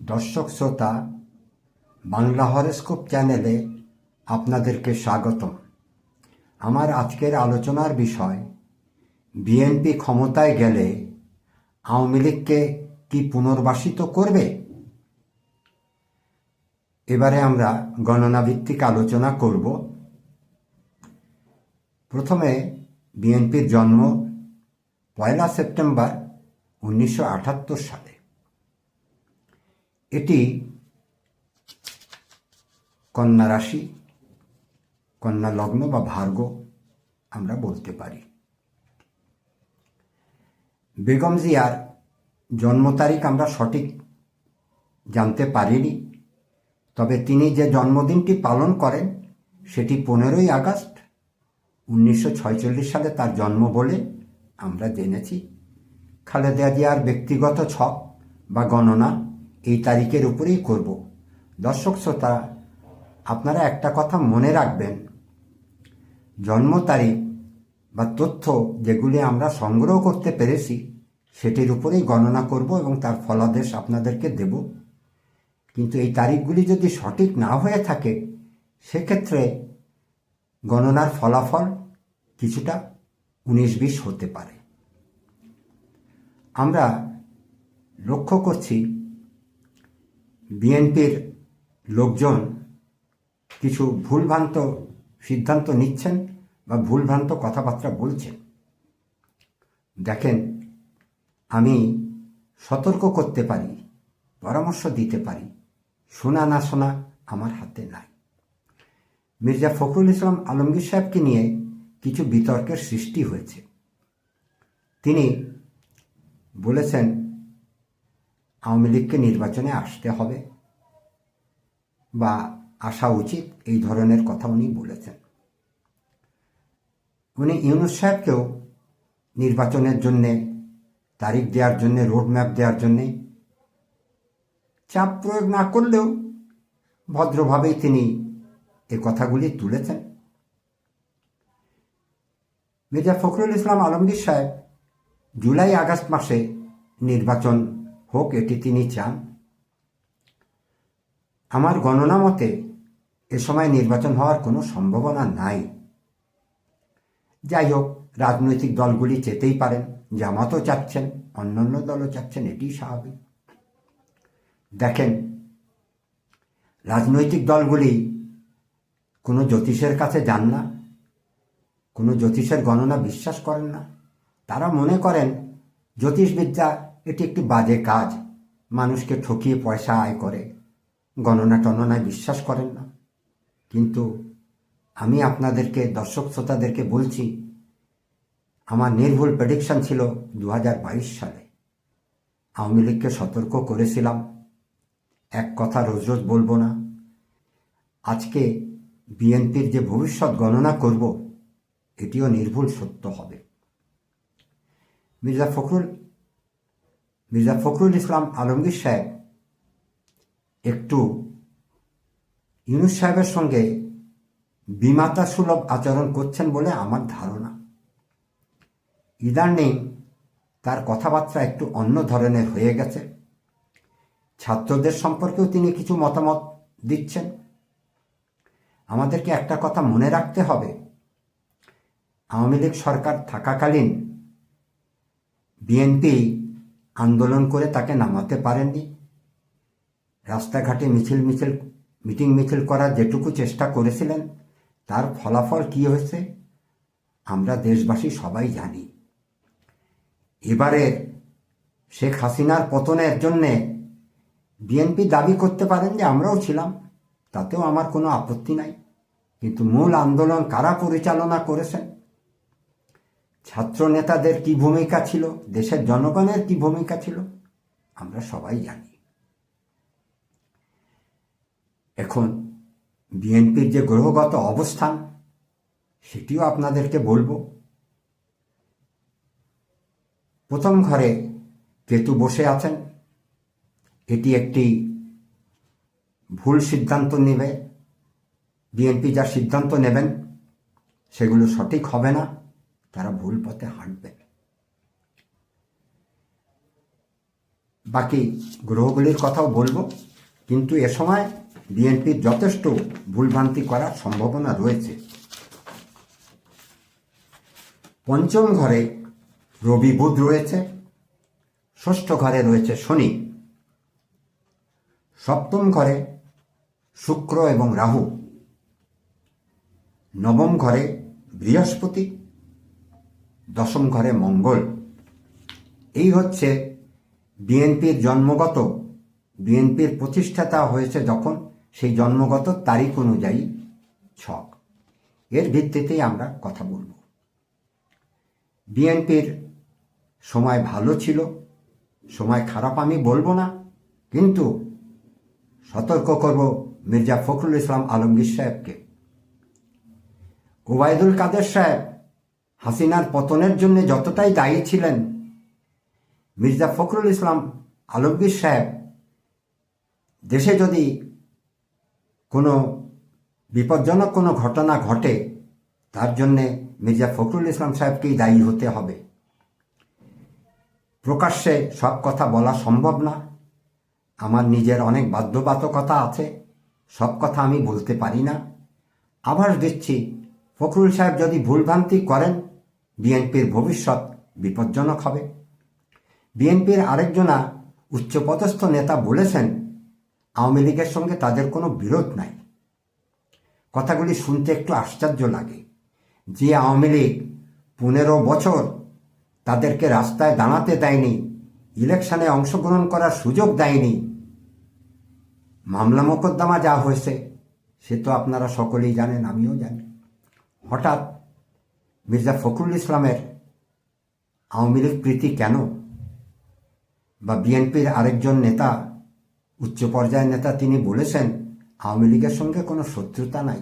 দর্শক শ্রোতা, বাংলা হরস্কোপ চ্যানেলে আপনাদেরকে স্বাগতম। আমার আজকের আলোচনার বিষয়, বিএনপি ক্ষমতায় গেলে আওয়ামী লীগকে কি পুনর্বাসিত করবে? এবারে আমরা গণনা ভিত্তিক আলোচনা করব। প্রথমে, বিএনপির জন্ম পয়লা সেপ্টেম্বর উনিশশো আটাত্তর সালে। এটি কন্যা রাশি, কন্যা লগ্ন বা ভার্গ আমরা বলতে পারি। বেগম জিয়ার জন্ম তারিখ আমরা সঠিক জানতে পারিনি, তবে তিনি যে জন্মদিনটি পালন করেন, সেটি পনেরোই আগস্ট উনিশশো সালে তার জন্ম বলে আমরা জেনেছি। খালেদা জিয়ার ব্যক্তিগত ছক বা গণনা এই তারিখের উপরেই করব। দর্শক শ্রোতা, আপনারা একটা কথা মনে রাখবেন। জন্ম তারিখ বা তথ্য যেগুলি আমরা সংগ্রহ করতে পেরেছি, সেটির উপরেই গণনা করব এবং তার ফলাদেশ আপনাদেরকে দেব। কিন্তু এই তারিখগুলি যদি সঠিক না হয়ে থাকে, সেক্ষেত্রে গণনার ফলাফল কিছুটা উনিশ বিশ হতে পারে। আমরা লক্ষ্য করছি বিএনপির লোকজন কিছু ভুলভ্রান্ত সিদ্ধান্ত নিচ্ছেন বা ভুলভ্রান্ত কথাবার্তা বলছেন। দেখেন, আমি সতর্ক করতে পারি, পরামর্শ দিতে পারি, শোনা না শোনা আমার হাতে নাই। মির্জা ফখরুল ইসলাম আলমগীর সাহেবকে নিয়ে কিছু বিতর্কের সৃষ্টি হয়েছে। তিনি বলেছেন আওয়ামী লীগকে নির্বাচনে আসতে হবে বা আসা উচিত এই ধরনের কথা উনি বলেছেন। উনি ইউনুস সাহেবকেও নির্বাচনের জন্যে, তারিখ দেওয়ার জন্যে, রোডম্যাপ দেওয়ার জন্যে চাপ প্রয়োগ না করলেও ভদ্রভাবেই তিনি এ কথাগুলি তুলেছেন। মির্জা ফখরুল ইসলাম আলমগীর সাহেব জুলাই আগস্ট মাসে নির্বাচন হোক, এটি তিনি চান। আমার গণনা মতে, এ সময় নির্বাচন হওয়ার কোনো সম্ভাবনা নাই। যাই হোক, রাজনৈতিক দলগুলি চেতেই পারেন, জামাতও চাচ্ছেন, অন্যান্য দলও চাচ্ছেন, এটি স্বাভাবিক। দেখেন, রাজনৈতিক দলগুলি কোনো জ্যোতিষের কাছে যান না, কোনো জ্যোতিষের গণনা বিশ্বাস করেন না। তারা মনে করেন, জ্যোতিষবিদ্যা এটি একটি বাজে কাজ। মানুষকে ঠকিয়ে পয়সা আয় করে। গণনা টননায় বিশ্বাস করেন না। কিন্তু আমি আপনাদেরকে, দর্শক শ্রোতাদেরকে বলছি, আমার নির্ভুল প্রেডিকশন ছিল দু হাজার বাইশ সালে। আওয়ামী লীগকে সতর্ক করেছিলাম। এক কথা রোজ রোজ বলব না। আজকে বিএনপির যে ভবিষ্যৎ গণনা করব, এটিও নির্ভুল সত্য হবে। মির্জা ফখরুল মির্জা ফখরুল ইসলাম আলমগীর সাহেব একটু ইউনুস সাহেবের সঙ্গে বিমাতা সুলভ আচরণ করছেন বলে আমার ধারণা। ইদানিং তার কথাবার্তা একটু অন্য ধরনের হয়ে গেছে। ছাত্রদের সম্পর্কেও তিনি কিছু মতামত দিচ্ছেন। আমাদেরকে একটা কথা মনে রাখতে হবে। আওয়ামী লীগ সরকার থাকাকালীন বিএনপি আন্দোলন করে তাকে নামাতে পারেননি। রাস্তাঘাটে মিছিল মিছিল, মিটিং মিছিল করার যেটুকু চেষ্টা করেছিলেন, তার ফলাফল কী হয়েছে, আমরা দেশবাসী সবাই জানি। এবারে শেখ হাসিনার পতনের জন্যে বিএনপি দাবি করতে পারেন যে আমরাও ছিলাম, তাতেও আমার কোনো আপত্তি নাই। কিন্তু মূল আন্দোলন কারা পরিচালনা করেছেন ছাত্র নেতাদের কি ভূমিকা ছিল? দেশের জনগণের কি ভূমিকা ছিল? আমরা সবাই জানি। এখন বিএনপির যে গ্রহগত অবস্থান, সেটিও আপনাদেরকে বলব। প্রথম ঘরে কেতু বসে আছেন। এটি একটি ভুল সিদ্ধান্ত নেবে। বিএনপি যা সিদ্ধান্ত নেবেন, সেগুলো সঠিক হবে না। তারা ভুল পথে হাঁটবে। বাকি গ্রহগুলির কথাও বলব, কিন্তু এ সময় বিএনপির যথেষ্ট ভুলভ্রান্তি করার সম্ভাবনা রয়েছে। পঞ্চম ঘরে রবি বুধ রয়েছে, ষষ্ঠ ঘরে রয়েছে শনি, সপ্তম ঘরে শুক্র এবং রাহু, নবম ঘরে বৃহস্পতি দশম ঘরে মঙ্গল। এই হচ্ছে বিএনপির জন্মগত, বিএনপির প্রতিষ্ঠাতা হয়েছে যখন সেই জন্মগত তারিখ অনুযায়ী ছক। এর ভিত্তিতেই আমরা কথা বলব। বিএনপির সময় ভালো ছিল, সময় খারাপ আমি বলব না, কিন্তু সতর্ক করব মির্জা ফখরুল ইসলাম আলমগীর সাহেবকে। ওবায়দুল কাদের সাহেব হাসিনার পতনের জন্য যতটাই দায়ী ছিলেন মির্জা ফখরুল ইসলাম আলমগীর সাহেব, দেশে যদি কোনো বিপজ্জনক কোনো ঘটনা ঘটে, তার জন্যে মির্জা ফখরুল ইসলাম সাহেবকেই দায়ী হতে হবে। প্রকাশ্যে সব কথা বলা সম্ভব না। আমার নিজের অনেক বাধ্যবাধকতা আছে, সব কথা আমি বলতে পারি না। আভাস দিচ্ছি, ফখরুল সাহেব যদি ভুলভ্রান্তি করেন বিএনপির ভবিষ্যৎ বিপজ্জনক হবে। বিএনপির আরেকজনা উচ্চপদস্থ নেতা বলেছেন, আওয়ামী লীগের সঙ্গে তাদের কোনো বিরোধ নাই। কথাগুলি শুনতে একটু আশ্চর্য লাগে যে আওয়ামী লীগ পনেরো বছর তাদেরকে রাস্তায় দাঁড়াতে দেয়নি, ইলেকশনে অংশগ্রহণ করার সুযোগ দেয়নি। মামলা মোকদ্দমা যা হয়েছে, সে তো আপনারা সকলেই জানেন, আমিও জানি। হঠাৎ মির্জা ফখরুল ইসলামের আওয়ামী লীগ প্রীতি কেন? বা বিএনপির আরেকজন নেতা, উচ্চ পর্যায়ের নেতা, তিনি বলেছেন, আওয়ামী লীগের সঙ্গে কোনো শত্রুতা নাই।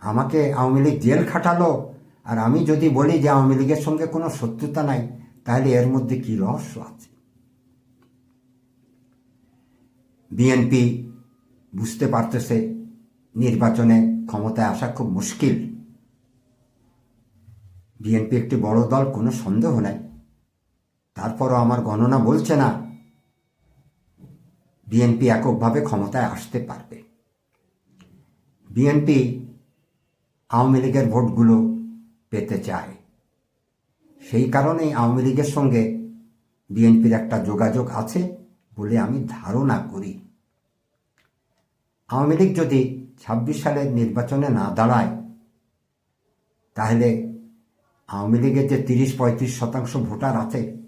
আমাকে আওয়ামী লীগ জেল খাটালো। আর আমি যদি বলি যে আওয়ামী লীগের সঙ্গে কোনো শত্রুতা নাই, তাহলে এর মধ্যে কি রহস্য আছে? বিএনপি বুঝতে পারতেছে, নির্বাচনে ক্ষমতায় আসা খুব মুশকিল। বিএনপি একটি বড় দল, কোনো সন্দেহ নাই। তারপরও আমার গণনা বলছে না, বিএনপি এককভাবে ক্ষমতায় আসতে পারবে। বিএনপি আওয়ামী লীগের ভোটগুলো পেতে চায়। সেই কারণেই আওয়ামী লীগের সঙ্গে বিএনপির একটা যোগাযোগ আছে বলে আমি ধারণা করি। আওয়ামী লীগ যদি ছাব্বিশ সালের নির্বাচনে না দাঁড়ায়, তাহলে আওয়ামী লীগের যে তিরিশ পঁয়ত্রিশ শতাংশ ভোটার আছে,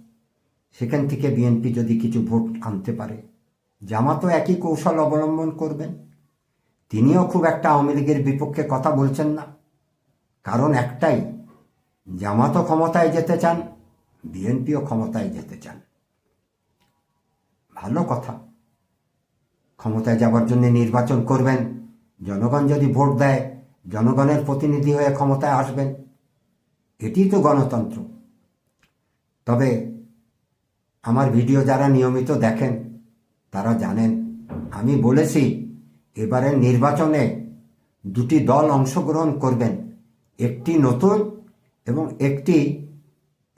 সেখান থেকে বিএনপি যদি কিছু ভোট আনতে পারে, জামাতও একই কৌশল অবলম্বন করবেন। তিনিও খুব একটা আওয়ামী লীগের বিপক্ষে কথা বলছেন না। কারণ একটাই, জামাতও ক্ষমতায় যেতে চান, বিএনপিও ক্ষমতায় যেতে চান। ভালো কথা। ক্ষমতায় যাবার জন্য নির্বাচন করবেন। জনগণ যদি ভোট দেয়, জনগণের প্রতিনিধি হয়ে ক্ষমতায় আসবেন। এটি তো গণতন্ত্র। তবে আমার ভিডিও যারা নিয়মিত দেখেন, তারা জানেন, আমি বলেছি, এবারের নির্বাচনে দুটি দল অংশগ্রহণ করবেন, একটি নতুন এবং একটি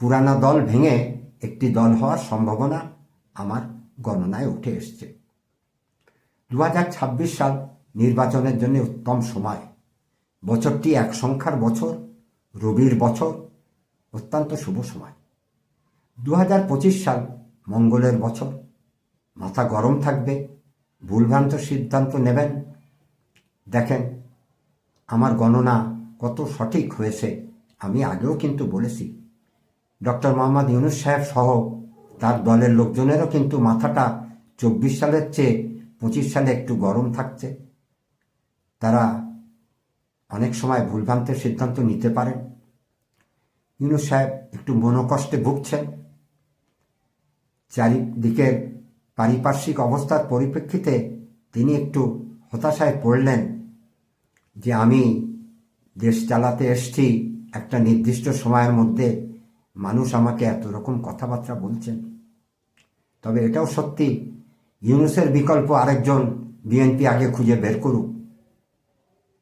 পুরানা দল ভেঙে একটি দল হওয়ার সম্ভাবনা আমার গণনায় উঠে এসছে। দু হাজার ছাব্বিশ সাল নির্বাচনের জন্য উত্তম সময় বছরটি এক সংখ্যার বছর রবির বছর অত্যন্ত শুভ সময়। দু হাজার পঁচিশ সাল মঙ্গলের বছর। মাথা গরম থাকবে, ভুলভ্রান্ত সিদ্ধান্ত নেবেন। দেখেন, আমার গণনা কত সঠিক হয়েছে আমি আগেও কিন্তু বলেছি। ডক্টর মোহাম্মদ ইউনুস সাহেব সহ তার দলের লোকজনেরও কিন্তু মাথাটা চব্বিশ সালের চেয়ে পঁচিশ সালে একটু গরম থাকছে। তারা অনেক সময় ভুলভ্রান্তের সিদ্ধান্ত নিতে পারেন ইউনুস সাহেব একটু মনোকষ্টে ভুগছেন। চারিদিকের পারিপার্শ্বিক অবস্থার পরিপ্রেক্ষিতে তিনি একটু হতাশায় পড়লেন যে আমি দেশ চালাতে এসছি একটা নির্দিষ্ট সময়ের মধ্যে। মানুষ আমাকে এত রকম কথাবার্তা বলছেন। তবে এটাও সত্যি, ইউনুসের বিকল্প আরেকজন বিএনপি আগে খুঁজে বের করুক।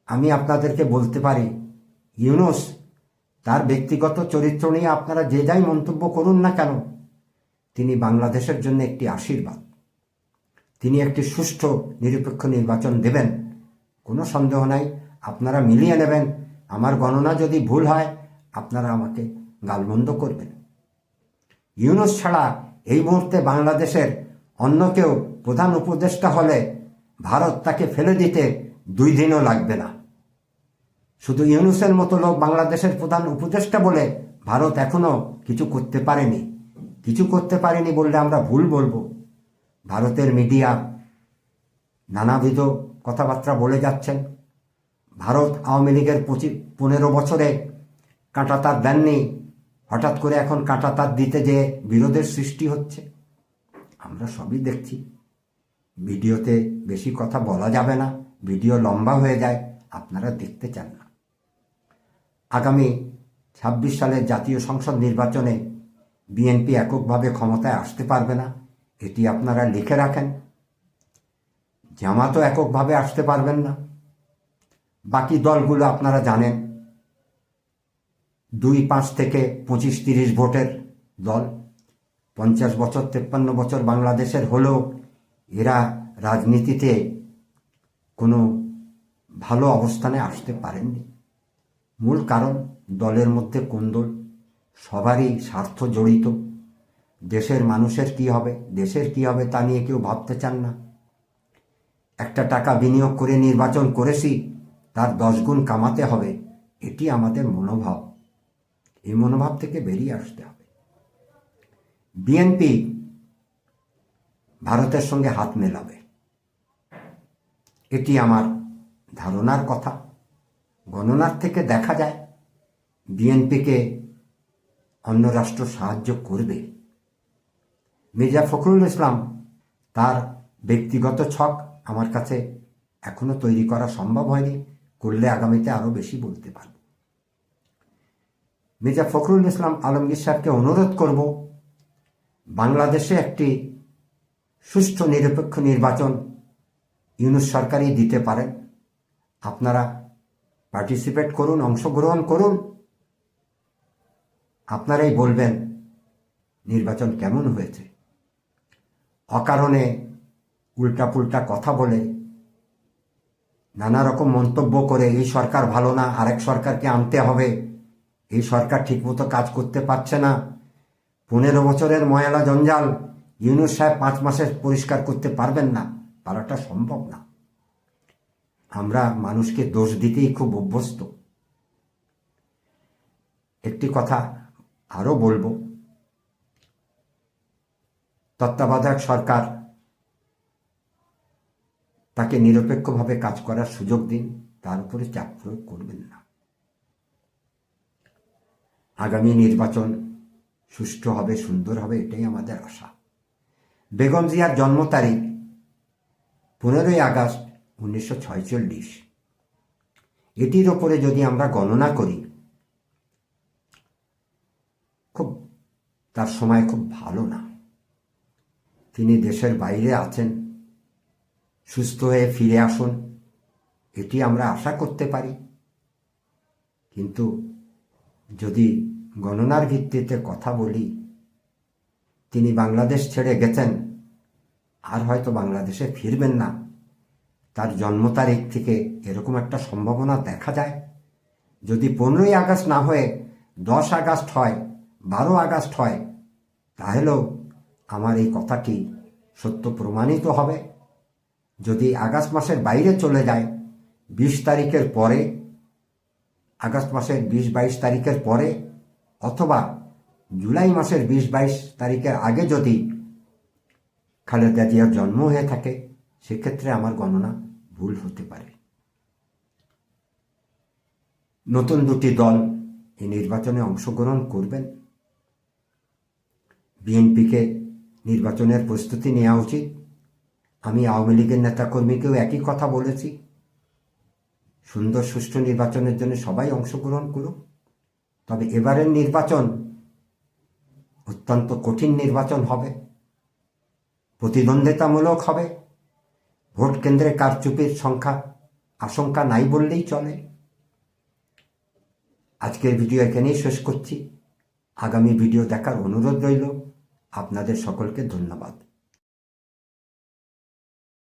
আমি আপনাদেরকে বলতে পারি, ইউনুস, তার ব্যক্তিগত চরিত্র নিয়ে আপনারা যে যাই মন্তব্য করুন না কেন, তিনি বাংলাদেশের জন্য একটি আশীর্বাদ। তিনি একটি সুষ্ঠু, নিরপেক্ষ নির্বাচন দেবেন। কোনো সন্দেহ নাই, আপনারা মিলিয়ে নেবেন। আমার গণনা যদি ভুল হয়, আপনারা আমাকে গালমন্দ করবেন। ইউনুস ছাড়া এই মুহূর্তে বাংলাদেশের অন্য কেউ প্রধান উপদেষ্টা হলে ভারত তাকে ফেলে দিতে দুই দিনও লাগবে না। শুধু ইউনুসের মতো লোক বাংলাদেশের প্রধান উপদেষ্টা বলে ভারত এখনও কিছু করতে পারেনি। কিছু করতে পারেনি বললে আমরা ভুল বলব। ভারতের মিডিয়া নানাবিধ কথাবার্তা বলে যাচ্ছেন। ভারত আওয়ামী লীগের পঁচিশ পনেরো বছরে কাঁটাতার দেননি। হঠাৎ করে এখন কাঁটাতার দিতে যে বিরোধের সৃষ্টি হচ্ছে, আমরা সবই দেখছি। ভিডিওতে বেশি কথা বলা যাবে না। ভিডিও লম্বা হয়ে যায়, আপনারা দেখতে চান না। আগামী ছাব্বিশ সালের জাতীয় সংসদ নির্বাচনে বিএনপি এককভাবে ক্ষমতায় আসতে পারবে না, এটি আপনারা লিখে রাখেন। জামাতও এককভাবে আসতে পারবেন না। বাকি দলগুলো আপনারা জানেন, দুই পাঁচ থেকে পঁচিশ তিরিশ ভোটের দল, পঞ্চাশ বছর, তেপ্পান্ন বছর বাংলাদেশের হলেও এরা রাজনীতিতে কোনো ভালো অবস্থানে আসতে পারেননি। মূল কারণ, দলের মধ্যে কোন্দল। সবারই স্বার্থ জড়িত। দেশের মানুষের কি হবে, দেশের কি হবে তা নিয়ে কেউ ভাবতে চান না। একটা টাকা বিনিয়োগ করে নির্বাচন করেছি, তার দশ গুণ কামাতে হবে, এটি আমাদের মনোভাব। এই মনোভাব থেকে বেরিয়ে আসতে হবে। বিএনপি ভারতের সঙ্গে হাত মেলাবে। এটি আমার ধারণার কথা। গণনার থেকে দেখা যায়, বিএনপিকে অন্য রাষ্ট্র সাহায্য করবে। মির্জা ফখরুল ইসলাম তার ব্যক্তিগত ছক আমার কাছে এখনও তৈরি করা সম্ভব হয়নি, করলে আগামীতে আরও বেশি বলতে পারব। মির্জা ফখরুল ইসলাম আলমগীর সাহেবকে অনুরোধ করব, বাংলাদেশে একটি সুষ্ঠু নিরপেক্ষ নির্বাচন ইউনুস সরকারই দিতে পারেন আপনারা পার্টিসিপেট করুন, অংশগ্রহণ করুন। আপনারাই বলবেন নির্বাচন কেমন হয়েছে। অকারণে উল্টাপুল্টা কথা বলে নানা রকম মন্তব্য করে, এই সরকার ভালো না, আরেক সরকারকে আনতে হবে। এই সরকার ঠিকমতো কাজ করতে পারছে না। পনেরো বছরের ময়লা জঞ্জাল ইউনুস সাহেব পাঁচ মাসে পরিষ্কার করতে পারবেন না। পারাটা সম্ভব না। আমরা মানুষকে দোষ দিতেই খুব অভ্যস্ত। একটি কথা আরও বলব। তত্ত্বাবধায়ক সরকার তাকে নিরপেক্ষভাবে কাজ করার সুযোগ দিন, তার উপরে চাপ প্রয়োগ করবেন না। আগামী নির্বাচন সুষ্ঠু হবে, সুন্দর হবে, এটাই আমাদের আশা। বেগম জিয়ার জন্ম তারিখ পনেরোই আগস্ট উনিশশো ছয়চল্লিশ। এটির ওপরে যদি আমরা গণনা করি, খুব, তার সময় খুব ভালো না। তিনি দেশের বাইরে আছেন, সুস্থ হয়ে ফিরে আসুন, এটি আমরা আশা করতে পারি। কিন্তু যদি গণনার ভিত্তিতে কথা বলি, তিনি বাংলাদেশ ছেড়ে গেছেন আর হয়তো বাংলাদেশে ফিরবেন না। তার জন্ম তারিখ থেকে এরকম একটা সম্ভাবনা দেখা যায়। যদি পনেরোই আগস্ট না হয়ে দশ আগস্ট হয়, বারো আগস্ট হয়, তাহলেও আমার এই কথাটি সত্য প্রমাণিত হবে। যদি আগস্ট মাসের বাইরে চলে যায়, বিশ তারিখের পরে, আগস্ট মাসের বিশ বাইশ তারিখের পরে, অথবা জুলাই মাসের বিশ বাইশ তারিখের আগে যদি খালেদা জিয়ার জন্ম হয়ে থাকে, সেক্ষেত্রে আমার গণনা ভুল হতে পারে। নতুন দুটি দল এই নির্বাচনে অংশগ্রহণ করবেন। বিএনপিকে নির্বাচনের প্রস্তুতি নেওয়া উচিত। আমি আওয়ামী লীগের নেতাকর্মীকেও একই কথা বলেছি। সুন্দর সুষ্ঠু নির্বাচনের জন্য সবাই অংশগ্রহণ করুক। তবে এবারের নির্বাচন অত্যন্ত কঠিন নির্বাচন হবে। প্রতিদ্বন্দ্বিতামূলক হবে। ভোট কেন্দ্রে কারচুপির সংখ্যা আশঙ্কা নাই বললেই চলে। আজকের ভিডিও এখানেই শেষ করছি। আগামী ভিডিও দেখার অনুরোধ রইল। আপনাদের সকলকে ধন্যবাদ।